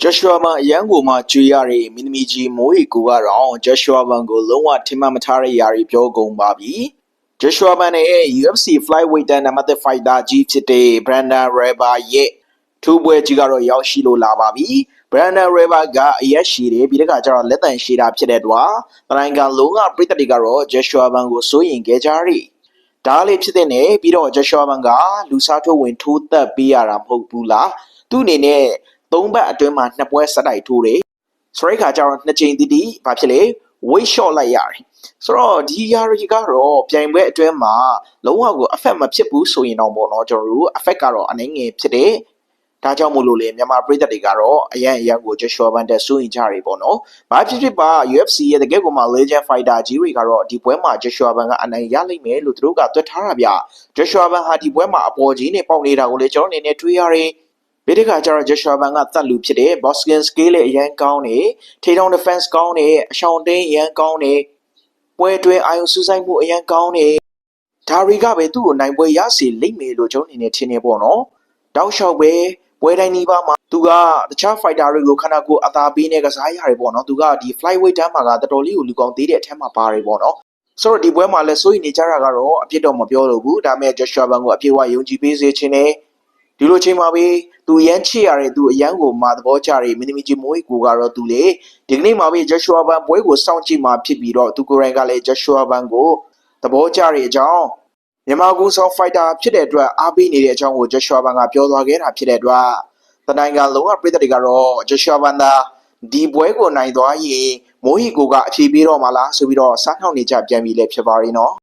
ဂျက်ရှွာဘန်အရန်ကိုမှကြွေရတဲ့မင်းသမီးကြီးမိုးရီကိုကတော့ဂျက်ရှွာဘန်ကိုလုံးဝထင်မှတ်မထားတဲ့ຢာတွေပြောကုန်ပါပြီဂျက်ရှွာဘန်နဲ့ UFC flyweight တန်နံပါတ်1 fighter ကြီးဖြစ်တဲ့ Brandon Royval ရဲ့ထူးပွဲကြီးကတော့ရောက်ရှိလို့လာပါပြီ Brandon Royval ကအရက်ရှိတယ်ပြီးတဲ့ခါကျတော့လက်တန်ရှိတာဖြစ်တဲ့တွာတရိုင်ကန်လုံးကပြည်သက်တွေကတော့ဂျက်ရှွာဘန်ကိုစိုးရင်ခဲ့ကြတယ်ဒါလေးဖြစ်တဲ့နဲ့ပြီးတော့ဂျက်ရှွာဘန်ကလူစားထိုးဝင်ထိုးသက်ပေးရတာမဟုတ်ဘူးလားသူ့အနေနဲ့ သုံးဘက်အတွင်းမှာနှစ်ပွဲဆက်တိုက်ထိုးတယ်ဆိုတဲ့ခါကျတော့နှစ်ချိန်တီးတီးဘာဖြစ်လဲ weight shot လိုက်ရတယ်ဆိုတော့ဒီຢာရီကတော့ပြိုင်ပွဲအတွင်းမှာလုံးဝကို effect မဖြစ်ဘူးဆိုရင်တော့ပေါ့နော်ကျွန်တော်တို့ effect ကတော့အနှဲငယ်ဖြစ်တယ်ဒါကြောင့်မို့လို့လေမြန်မာပြည်သက်တွေကတော့အရန်အရန်ကို Joshua Van တက်စိုးရင်ကြတွေပေါ့နော်။ဘာဖြစ်ဖြစ်ပါ UFC ရဲ့တကယ်ကိုမှ Legend Fighter ကြီးတွေကတော့ဒီပွဲမှာ Joshua Van ကအနိုင်ရလိမ့်မယ်လို့သူတို့ကသွတ်ထားတာဗျ။ Joshua Van ဟာဒီပွဲမှာအပေါ်ကြီးနဲ့ပေါက်နေတာကိုလေကျွန်တော်အနေနဲ့တွေးရတယ်။ ဗိဒကကျတော့ Joshua Van ကတတ်လူဖြစ်တယ် Boston Scale လည်းအရန်ကောင်းတယ်။ထေတောင် defense ကောင်းတယ်အရှောင်းတင်းအရန်ကောင်းတယ်။ပွဲတွင်အာယုံစူးစိုက်မှုအရန်ကောင်းတယ်။ဒါရီကပဲသူ့ကိုနိုင်ပွဲရစီလိမ့်မယ်လို့ကျွန်တော်အနေနဲ့ထင်နေပေါ့နော်။တောက်လျှောက်ပဲပွဲတိုင်းနီးပါးမှာသူကတခြား fighter တွေကိုခန္ဓာကိုယ်အသာပေးနေကစားရတယ်ပေါ့နော်။သူကဒီ flyweight တန်းမှာကတော်တော်လေးကိုလူကောင်းသေးတဲ့အထက်မှာပါတယ်ပေါ့နော်။ဆိုတော့ဒီပွဲမှာလည်းစိုးရိမ်နေကြတာကတော့အပြစ်တော့မပြောလို့ဘူးဒါပေမဲ့ Joshua Ban ကိုအပြည့်အဝယုံကြည်ပေးစေချင်တယ် ဒီလိုချိန်မှာပဲသူရမ်းချစ်ရတဲ့သူအရန်ကိုမာသဘောကျတဲ့မင်းသမီးကြီးမိုးကြီးကိုကတော့သူလေဒီကနေ့မှာပဲ Joshua Ban ပွဲကိုစောင့်ကြည့်မှာဖြစ်ပြီးတော့သူကိုယ်တိုင်ကလည်း Joshua Ban ကိုသဘောကျတဲ့အကြောင်းမြန်မာကူဆောင် fighter ဖြစ်တဲ့အတွက်အားပေးနေတဲ့အကြောင်းကို Joshua Ban ကပြောသွားခဲ့တာဖြစ်တဲ့အတွက်တနိုင်ကလုံးဝပြည်သက်တွေကတော့ Joshua Ban သာဒီပွဲကိုနိုင်သွားရင်မိုးဟီကိုကအဖြေပေးတော့မှာလားဆိုပြီးတော့စားနှောက်နေကြပြန်ပြီလေဖြစ်ပါရင်နော်